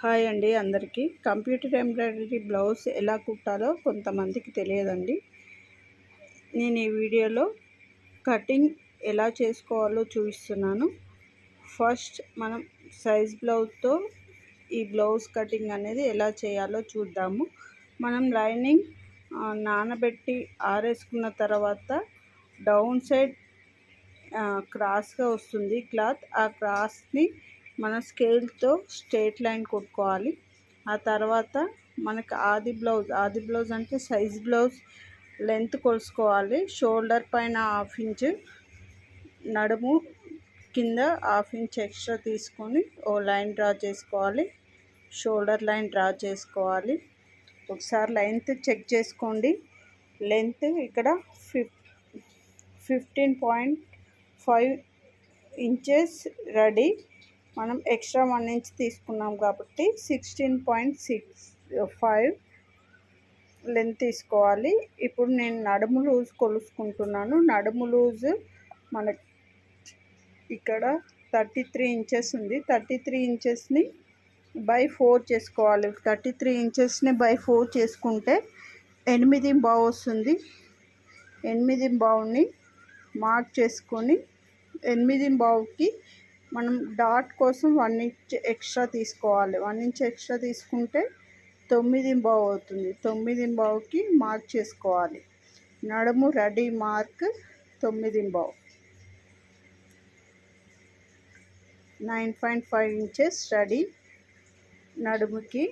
Hi అండి అందరికీ. Computer embroidery blouse ఎలా కుట్టాలో కొంతమందికి తెలియదండి. నేను ఈ వీడియోలో కటింగ్ ఎలా చేసుకోవాలో చూపిస్తున్నాను. ఫస్ట్ మనం సైజ్ బ్లౌజ్తో ఈ బ్లౌజ్ కటింగ్ అనేది ఎలా చేయాలో చూద్దాము. మనం లైనింగ్ నానబెట్టి ఆరేసుకున్న తర్వాత డౌన్ సైడ్ క్రాస్గా వస్తుంది క్లాత్. ఆ క్రాస్ని మన స్కేల్తో స్ట్రేట్ లైన్ కొట్టుకోవాలి. ఆ తర్వాత మనకి ఆది బ్లౌజ్ ఆది బ్లౌజ్ అంటే సైజ్ బ్లౌజ్ లెంత్ కొలుసుకోవాలి. షోల్డర్ పైన హాఫ్ ఇంచ్ నడుము కింద హాఫ్ ఇంచ్ ఎక్స్ట్రా తీసుకొని ఓ లైన్ డ్రా చేసుకోవాలి. షోల్డర్ లైన్ డ్రా చేసుకోవాలి. ఒకసారి లెంత్ చెక్ చేసుకోండి. లెంత్ ఇక్కడ fif fifteen point five inches ready. మనం ఎక్స్ట్రా వన్ ఇంచ్ తీసుకున్నాం కాబట్టి sixteen point six five length తీసుకోవాలి. ఇప్పుడు నేను నడుము లూజ్ కొలుసుకుంటున్నాను. నడుము లూజ్ మన ఇక్కడ థర్టీ త్రీ ఇంచెస్ ఉంది. థర్టీ త్రీ ఇంచెస్ని బై ఫోర్ చేసుకోవాలి. థర్టీ త్రీ ఇంచెస్ని బై ఫోర్ చేసుకుంటే ఎనిమిది బావు వస్తుంది. ఎనిమిది బావుని మార్క్ చేసుకొని ఎనిమిది బావుకి మనం డాట్ కోసం వన్ ఇంచ్ ఎక్స్ట్రా తీసుకోవాలి. వన్ ఇంచ్ ఎక్స్ట్రా తీసుకుంటే తొమ్మిది బావు అవుతుంది. తొమ్మిది బావుకి మార్క్ చేసుకోవాలి. నడుము రెడీ మార్క్ తొమ్మిది బావు nine point five inches ready నడుముకి.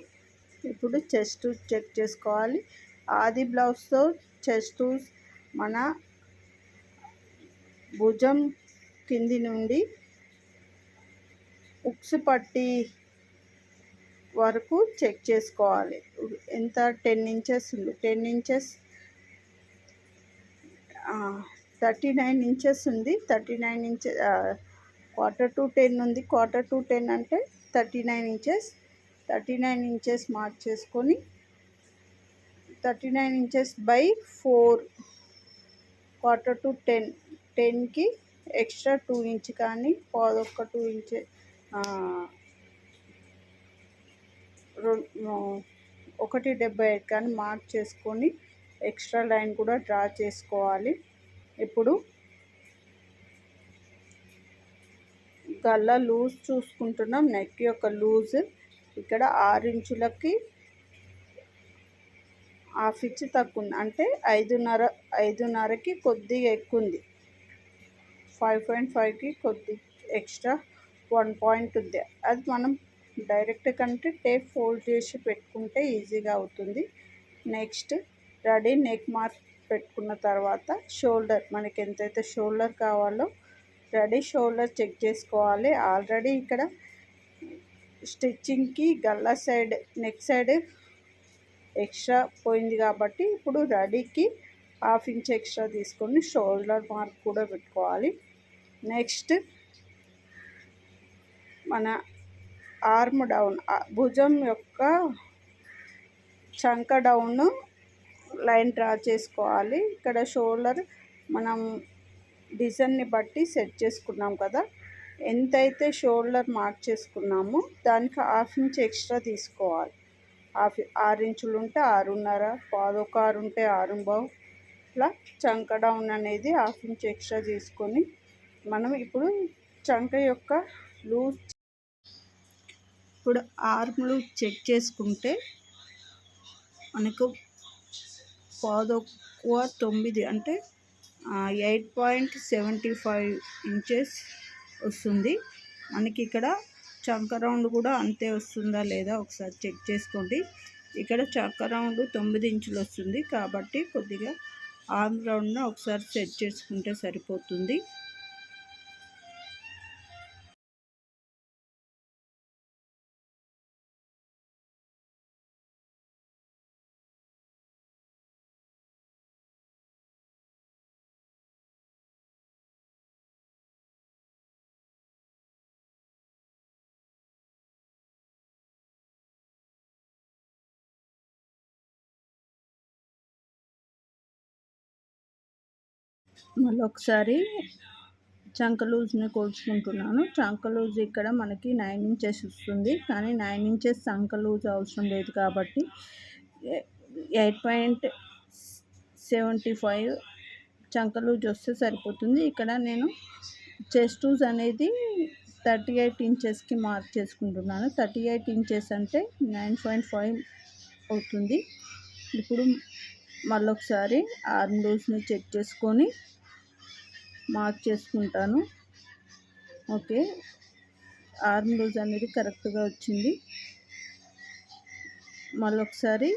ఇప్పుడు చెస్ట్ చెక్ చేసుకోవాలి. ఆది బ్లౌజ్తో చెస్ట్ మన భుజం కింది నుండి ఉక్స్ పట్టి వరకు చెక్ చేసుకోవాలి. ఎంత? టెన్ ఇంచెస్ ఉంది ten inches thirty nine inches ఉంది. Thirty nine inches quarter to ten ఉంది. క్వార్టర్ టు టెన్ అంటే thirty nine inches. Thirty nine inches mark చేసుకొని thirty nine inches by four quarter to ten. టెన్కి extra two inch కానీ పాదొక్క two inches ఒకటి డెబ్బై ఐదు కానీ మార్క్ చేసుకొని ఎక్స్ట్రా లైన్ కూడా డ్రా చేసుకోవాలి. ఇప్పుడు గల్ల లూజ్ చూసుకుంటున్నాం. నెక్ యొక్క లూజ్ ఇక్కడ ఆరు ఇంచులకి హాఫ్ ఇంచ్ తక్కువ ఉంది అంటే ఐదున్నర ఐదున్నరకి కొద్దిగా ఎక్కువ ఉంది ఫైవ్ పాయింట్ ఫైవ్కి కొద్ది ఎక్స్ట్రా వన్ పాయింట్ ఉంది అది మనం డైరెక్ట్ కంటే టేప్ ఫోల్డ్ చేసి పెట్టుకుంటే ఈజీగా అవుతుంది. నెక్స్ట్ రెడీ నెక్ మార్క్ పెట్టుకున్న తర్వాత షోల్డర్ మనకి ఎంతైతే షోల్డర్ కావాలో రెడీ షోల్డర్ చెక్ చేసుకోవాలి. ఆల్రెడీ ఇక్కడ స్టిచ్చింగ్కి గల్లా సైడ్ నెక్ సైడ్ ఎక్స్ట్రా పోయింది కాబట్టి ఇప్పుడు రెడీకి హాఫ్ ఇంచ్ ఎక్స్ట్రా తీసుకొని షోల్డర్ మార్క్ కూడా పెట్టుకోవాలి. నెక్స్ట్ మన ఆర్మ్ డౌన్ భుజం యొక్క చంక డౌన్ లైన్ డ్రా చేసుకోవాలి. ఇక్కడ షోల్డర్ మనం డిజైన్ని బట్టి సెట్ చేసుకున్నాం కదా. ఎంతైతే షోల్డర్ మార్క్ చేసుకున్నామో దానికి హాఫ్ ఇంచ్ ఎక్స్ట్రా తీసుకోవాలి. హాఫ్ ఆరు ఇంచులు ఉంటే ఆరున్నర పాదొక ఆరు ఉంటే ఆరు బావు. ఇట్లా చంక డౌన్ అనేది హాఫ్ ఇంచ్ ఎక్స్ట్రా తీసుకొని మనం ఇప్పుడు చంక యొక్క లూజ్ ఇప్పుడు ఆర్ములు చెక్ చేసుకుంటే మనకు పాదొక్కువ తొమ్మిది అంటే eight point seventy five inches వస్తుంది. మనకి ఇక్కడ చంక రౌండ్ కూడా అంతే వస్తుందా లేదా ఒకసారి చెక్ చేసుకోండి. ఇక్కడ చంక రౌండ్ తొమ్మిది ఇంచులు వస్తుంది కాబట్టి కొద్దిగా ఆర్మ్ రౌండ్ను ఒకసారి సెట్ చేసుకుంటే సరిపోతుంది. మళ్ళీ ఒకసారి చంక లూజ్ని కోల్చుకుంటున్నాను. చంక లూజ్ ఇక్కడ మనకి నైన్ ఇంచెస్ వస్తుంది. కానీ నైన్ ఇంచెస్ చంక లూజ్ అవసరం లేదు కాబట్టి ఎయిట్ పాయింట్ సెవెంటీ ఫైవ్ చంక లూజ్ వస్తే సరిపోతుంది. ఇక్కడ నేను చెస్ట్ లూజ్ అనేది థర్టీ ఎయిట్ ఇంచెస్కి మార్క్ చేసుకుంటున్నాను. థర్టీ ఎయిట్ ఇంచెస్ అంటే నైన్ పాయింట్ ఫైవ్ అవుతుంది. ఇప్పుడు మళ్ళొకసారి ఆర్మ్ లూజ్ని చెక్ చేసుకొని మార్క్ చేసుకుంటాను. ఓకే. ఆర్మ్ లూజ్ అనేది కరెక్ట్గా వచ్చింది. మళ్ళొకసారి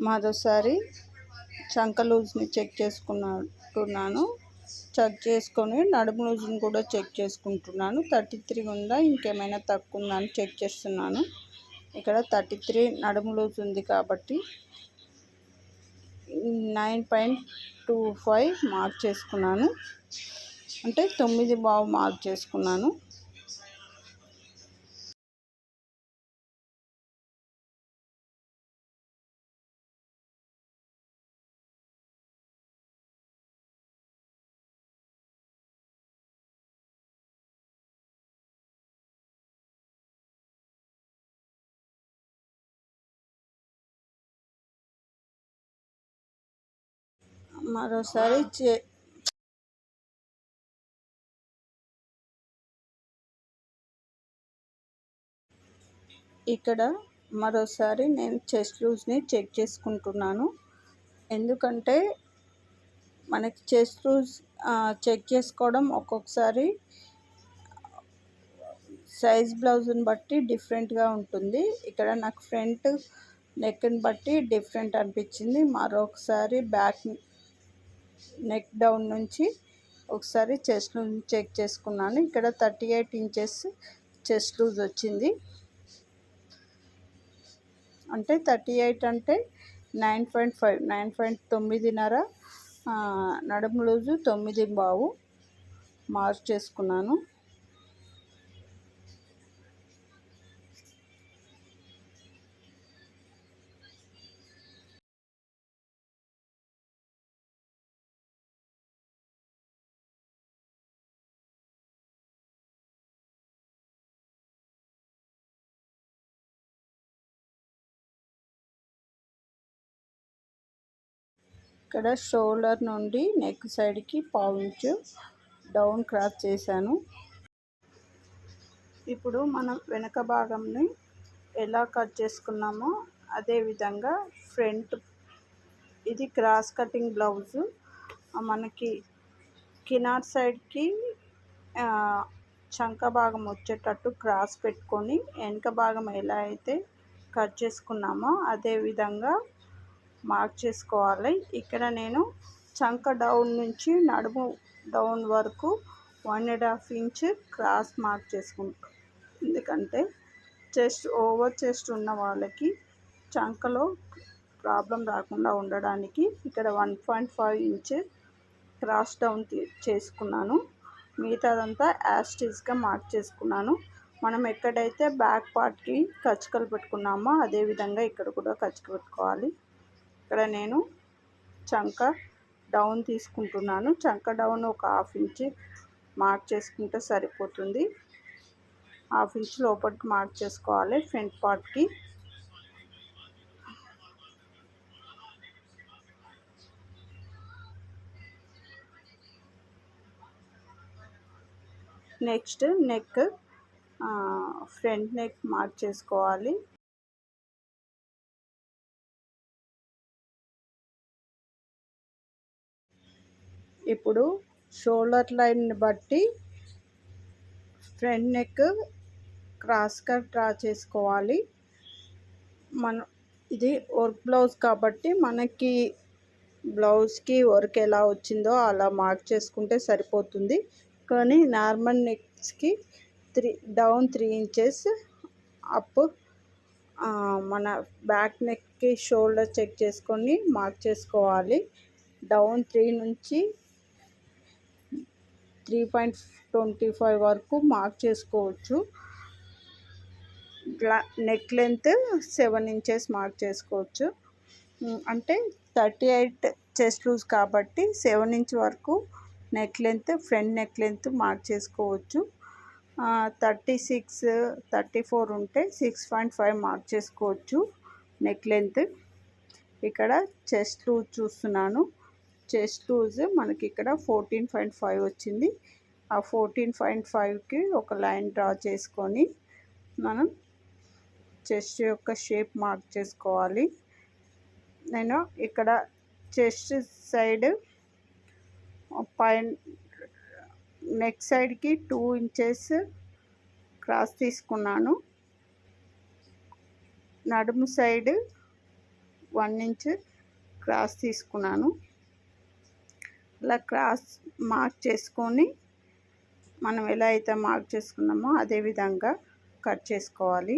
మరోసారి చంక లూజ్ని చెక్ చేసుకున్నట్టున్నాను. చెక్ చేసుకొని నడుము లూజ్ని కూడా చెక్ చేసుకుంటున్నాను. థర్టీ త్రీ ఉందా? ఇంకేమైనా తక్కువ ఉందా అని చెక్ చేస్తున్నాను. ఇక్కడ థర్టీ త్రీ నడుము లూజ్ ఉంది కాబట్టి nine point two five mark చేసుకున్నాను. అంటే తొమ్మిది బావు మార్క్ చేసుకున్నాను. మరోసారి చే ఇక్కడ మరోసారి నేను చెస్ట్ లూజ్ని చెక్ చేసుకుంటున్నాను. ఎందుకంటే మనకి చెస్ట్ లూజ్ చెక్ చేసుకోవడం ఒక్కొక్కసారి సైజ్ బ్లౌజ్ని బట్టి డిఫరెంట్గా ఉంటుంది. ఇక్కడ నాకు ఫ్రంట్ నెక్ని బట్టి డిఫరెంట్ అనిపించింది. మరొకసారి బ్యాక్ నెక్ డౌన్ నుంచి ఒకసారి చెస్ట్ చెక్ చేసుకున్నాను. ఇక్కడ thirty eight inches chest loose వచ్చింది. అంటే థర్టీ ఎయిట్ అంటే nine point five nine point తొమ్మిదిన్నర నడుము లూజు తొమ్మిది బావు మార్క్ చేసుకున్నాను. ఇక్కడ షోల్డర్ నుండి నెక్ సైడ్కి పావు డౌన్ క్రాస్ చేశాను. ఇప్పుడు మనం వెనక భాగంని ఎలా కట్ చేసుకున్నామో అదే విధంగా ఫ్రంట్ ఇది క్రాస్ కటింగ్ బ్లౌజు. మనకి కినార్ సైడ్కి చంక భాగం వచ్చేటట్టు క్రాస్ పెట్టుకొని వెనక భాగం ఎలా అయితే కట్ చేసుకున్నామో అదే విధంగా మార్క్ చేసుకోవాలి. ఇక్కడ నేను చంక డౌన్ నుంచి నడుము డౌన్ వరకు one and half inch cross mark చేసుకుంటాం ఎందుకంటే చెస్ట్ ఓవర్ చెస్ట్ ఉన్న వాళ్ళకి చంకలో ప్రాబ్లం రాకుండా ఉండడానికి ఇక్కడ one point five inch cross down చేసుకున్నాను. మిగతాదంతా యాస్టిజ్గా మార్క్ చేసుకున్నాను. మనం ఎక్కడైతే బ్యాక్ పార్ట్కి కచ్చుకలు పెట్టుకున్నామో అదేవిధంగా ఇక్కడ కూడా కచ్చిక పెట్టుకోవాలి. ఇక్కడ నేను చంక డౌన్ తీసుకుంటున్నాను. చంక డౌన్ ఒక హాఫ్ ఇంచ్ మార్క్ చేసుకుంటే సరిపోతుంది. హాఫ్ ఇంచ్ లోపలికి మార్క్ చేసుకోవాలి. ఫ్రంట్ పార్ట్కి. Next neck front neck mark చేసుకోవాలి. ఇప్పుడు షోల్డర్ లైన్ని బట్టి ఫ్రంట్ నెక్ క్రాస్గా డ్రా చేసుకోవాలి. మన ఇది వర్క్ బ్లౌజ్ కాబట్టి మనకి బ్లౌజ్కి వర్క్ ఎలా వచ్చిందో అలా మార్క్ చేసుకుంటే సరిపోతుంది. కానీ normal నెక్స్కి three down three inches up మన బ్యాక్ నెక్కి షోల్డర్ చెక్ చేసుకొని మార్క్ చేసుకోవాలి. డౌన్ త్రీ నుంచి త్రీ పాయింట్ ట్వంటీ ఫైవ్ వరకు మార్క్ చేసుకోవచ్చు. Neck length seven inches mark చేసుకోవచ్చు. అంటే థర్టీ ఎయిట్ చెస్ట్ లూజ్ కాబట్టి సెవెన్ ఇంచ్ వరకు neck length front neck length mark చేసుకోవచ్చు. థర్టీ సిక్స్ థర్టీ ఫోర్ ఉంటే సిక్స్ పాయింట్ ఫైవ్ మార్క్ చేసుకోవచ్చు నెక్ లెంత్. ఇక్కడ చెస్ట్ లూజ్ చూస్తున్నాను. చెస్ట్ లూజ్ మనకి ఇక్కడ ఫోర్టీన్ పాయింట్ ఫైవ్ వచ్చింది. ఆ ఫోర్టీన్ పాయింట్ ఫైవ్కి ఒక లైన్ డ్రా చేసుకొని మనం చెస్ట్ యొక్క షేప్ మార్క్ చేసుకోవాలి. నేను ఇక్కడ చెస్ట్ సైడ్ పైన నెక్ సైడ్కి టూ ఇంచెస్ క్రాస్ తీసుకున్నాను. నడుము సైడ్ వన్ ఇంచ్ క్రాస్ తీసుకున్నాను. అలా క్రాస్ మార్క్ చేసుకొని మనం ఎలా అయితే మార్క్ చేసుకున్నామో అదే విధంగా కట్ చేసుకోవాలి.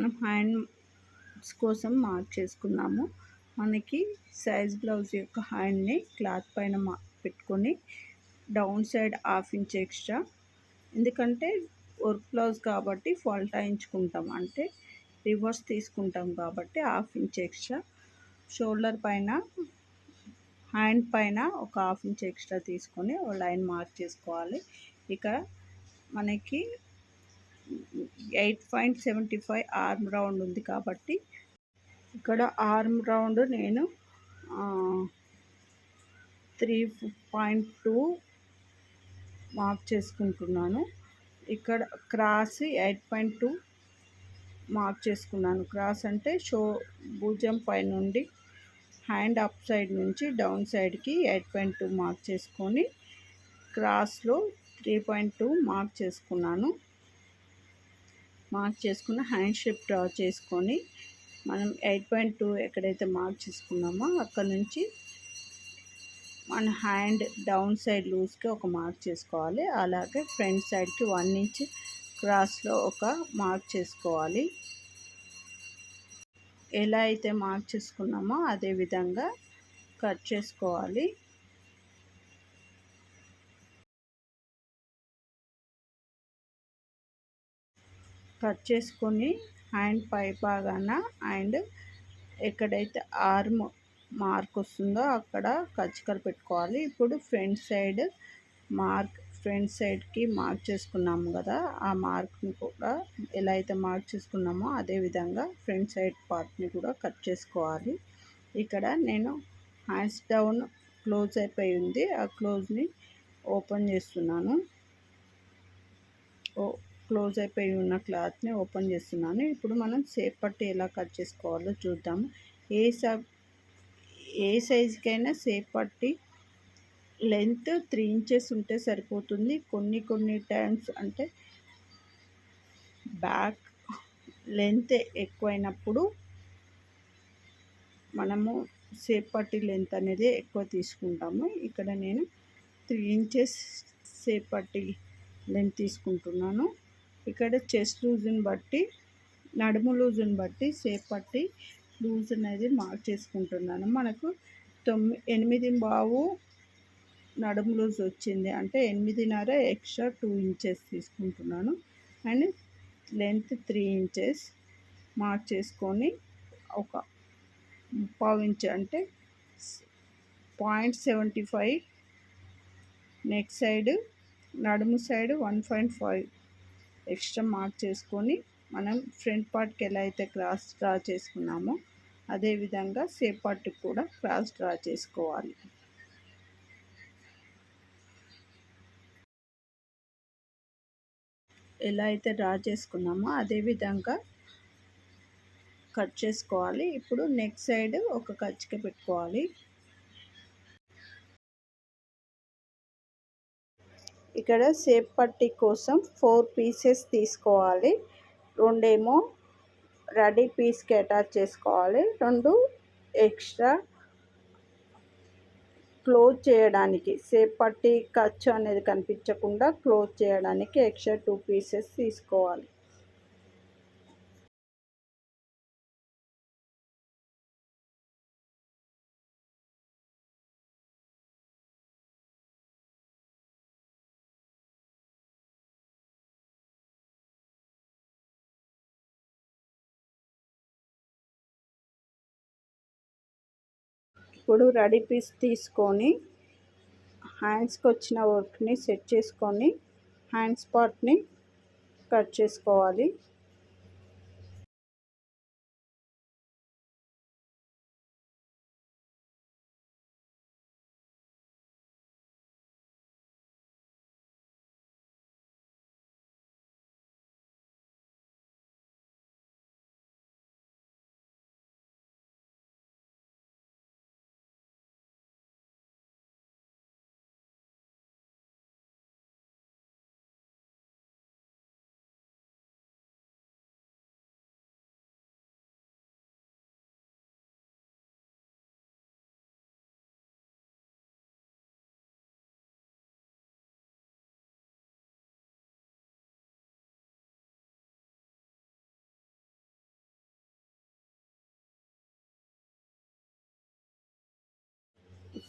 మనం హ్యాండ్స్ కోసం మార్క్ చేసుకున్నాము మనకి సైజ్ బ్లౌజ్ యొక్క హ్యాండ్ని క్లాత్ పైన మా పెట్టుకొని down side half inch extra. ఎందుకంటే వర్క్ బ్లౌజ్ కాబట్టి ఫాల్టాయించుకుంటాం అంటే రివర్స్ తీసుకుంటాం కాబట్టి హాఫ్ ఇంచ్ ఎక్స్ట్రా. షోల్డర్ పైన హ్యాండ్ పైన ఒక హాఫ్ ఇంచ్ ఎక్స్ట్రా తీసుకొని ఒక లైన్ మార్క్ చేసుకోవాలి ఇక మనకి eight point seventy five arm round ఉంది కాబట్టి ఇక్కడ ఆర్మ్ రౌండ్ నేను త్రీ పాయింట్ టూ మార్క్ చేసుకుంటున్నాను. ఇక్కడ cross eight point two mark చేసుకున్నాను. క్రాస్ అంటే షో భుజం పై నుండి హ్యాండ్ అప్ సైడ్ నుంచి డౌన్ సైడ్కి ఎయిట్ పాయింట్ టూ మార్క్ చేసుకొని క్రాస్లో త్రీ పాయింట్ టూ మార్క్ చేసుకున్నాను. మార్క్ చేసుకున్న హ్యాండ్ షేప్ డ్రా చేసుకొని మనం ఎయిట్ పాయింట్ టూ ఎక్కడైతే మార్క్ చేసుకున్నామో అక్కడ నుంచి మన హ్యాండ్ డౌన్ సైడ్ లూజ్కి ఒక మార్క్ చేసుకోవాలి. అలాగే ఫ్రంట్ సైడ్కి వన్ ఇంచ్ క్రాస్లో ఒక మార్క్ చేసుకోవాలి. ఎలా అయితే మార్క్ చేసుకున్నామో అదే విధంగా కట్ చేసుకోవాలి. కట్ చేసుకొని హ్యాండ్ పై భాగాన అండ్ ఎక్కడైతే ఆర్మ్ మార్క్ వస్తుందో అక్కడ కచ్చికలు పెట్టుకోవాలి. ఇప్పుడు ఫ్రంట్ సైడ్ మార్క్ ఫ్రంట్ సైడ్కి మార్క్ చేసుకున్నాము కదా ఆ మార్క్ని కూడా ఎలా అయితే మార్క్ చేసుకున్నామో అదే విధంగా ఫ్రంట్ సైడ్ పార్ట్ని కూడా కట్ చేసుకోవాలి. ఇక్కడ నేను హ్యాండ్స్ డౌన్ క్లోజ్ అయిపోయి ఉంది. ఆ క్లోజ్ని ఓపెన్ చేస్తున్నాను. ఓ క్లోజ్ అయిపోయి ఉన్న క్లాత్ని ఓపెన్ చేస్తున్నాను. ఇప్పుడు మనం సేప్ ఎలా కట్ చేసుకోవాలో చూద్దాము. ఏ సై ఏ సైజుకైనా సేప్ పట్టి లెంత్ త్రీ ఇంచెస్ ఉంటే సరిపోతుంది. కొన్ని కొన్ని టైమ్స్ అంటే బ్యాక్ లెంత్ ఎక్కువైనప్పుడు మనము సేప్ పట్టి లెంత్ అనేది ఎక్కువ తీసుకుంటాము. ఇక్కడ నేను త్రీ ఇంచెస్ సేప్ పట్టి లెంత్ తీసుకుంటున్నాను. ఇక్కడ చెస్ట్ లూజుని బట్టి నడుము లూజుని బట్టి సేప్ బట్టి లూజ్ అనేది మార్క్ చేసుకుంటున్నాను. మనకు తొమ్మిది ఎనిమిది బావు నడుము లూజ్ వచ్చింది. అంటే ఎనిమిదిన్నర ఎక్స్ట్రా టూ ఇంచెస్ తీసుకుంటున్నాను. And length three inches mark చేసుకొని ఒక ముప్పావు ఇంచ్ అంటే point seventy five neck side నడుము side one point five extra mark చేసుకొని మనం ఫ్రంట్ పార్ట్కి ఎలా అయితే క్రాస్ డ్రా చేసుకున్నామో అదేవిధంగా సేప్ పార్ట్కి కూడా క్రాస్ డ్రా చేసుకోవాలి. ఎలా అయితే డ్రా చేసుకున్నామో అదేవిధంగా కట్ చేసుకోవాలి. ఇప్పుడు నెక్ సైడ్ ఒక కచ్చిక పెట్టుకోవాలి. ఇక్కడ సేప్ పట్టి కోసం ఫోర్ పీసెస్ తీసుకోవాలి. రెండేమో రెడీ పీస్కి అటాచ్ చేసుకోవాలి. రెండు ఎక్స్ట్రా క్లోజ్ చేయడానికి సేప్ పట్టి ఖర్చు అనేది కనిపించకుండా క్లోజ్ చేయడానికి ఎక్స్ట్రా టూ పీసెస్ తీసుకోవాలి. ఇప్పుడు రెడీ పీస్ తీసుకొని హ్యాండ్స్కి వచ్చిన వర్క్ని సెట్ చేసుకొని హ్యాండ్స్ పార్ట్ని కట్ చేసుకోవాలి.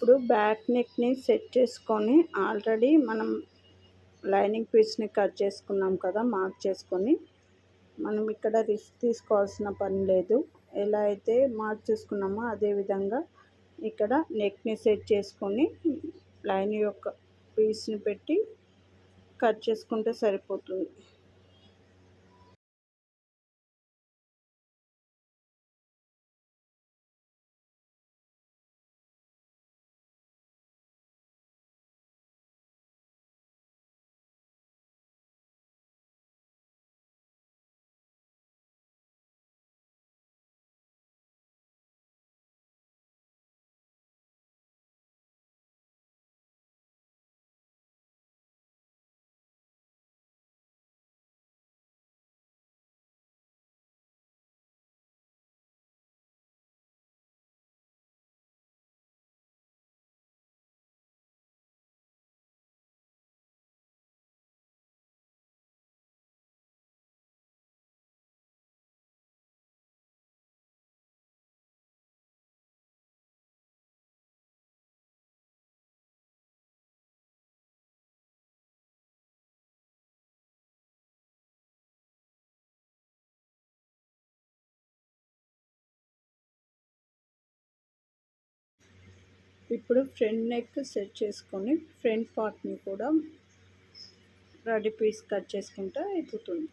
ఇప్పుడు బ్యాక్ నెక్ని సెట్ చేసుకొని ఆల్రెడీ మనం లైనింగ్ పీస్ని కట్ చేసుకున్నాం కదా మార్క్ చేసుకొని మనం ఇక్కడ రిస్క్ తీసుకోవాల్సిన పని లేదు. ఎలా అయితే మార్క్ చేసుకున్నామో అదేవిధంగా ఇక్కడ నెక్ని సెట్ చేసుకొని లైన్ యొక్క పీస్ని పెట్టి కట్ చేసుకుంటే సరిపోతుంది. ఇప్పుడు ఫ్రంట్ నెక్ సెట్ చేసుకొని ఫ్రంట్ పార్ట్ని కూడా రెడీ పీస్ కట్ చేసుకుంటే అయిపోతుంది.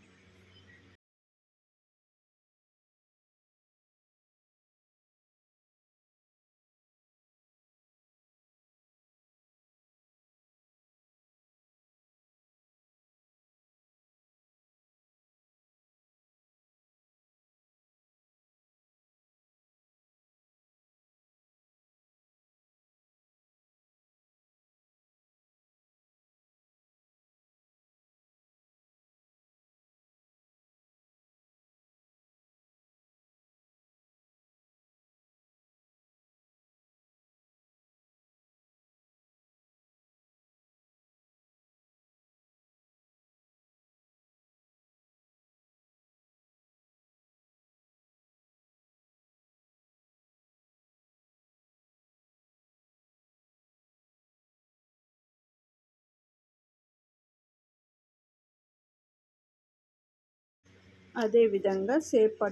అదేవిధంగా సేప్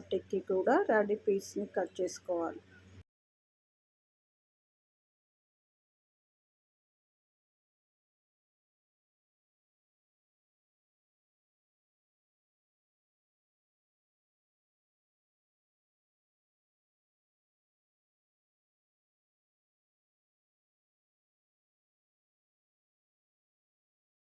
కూడా రెడీ పీస్ని కట్ చేసుకోవాలి.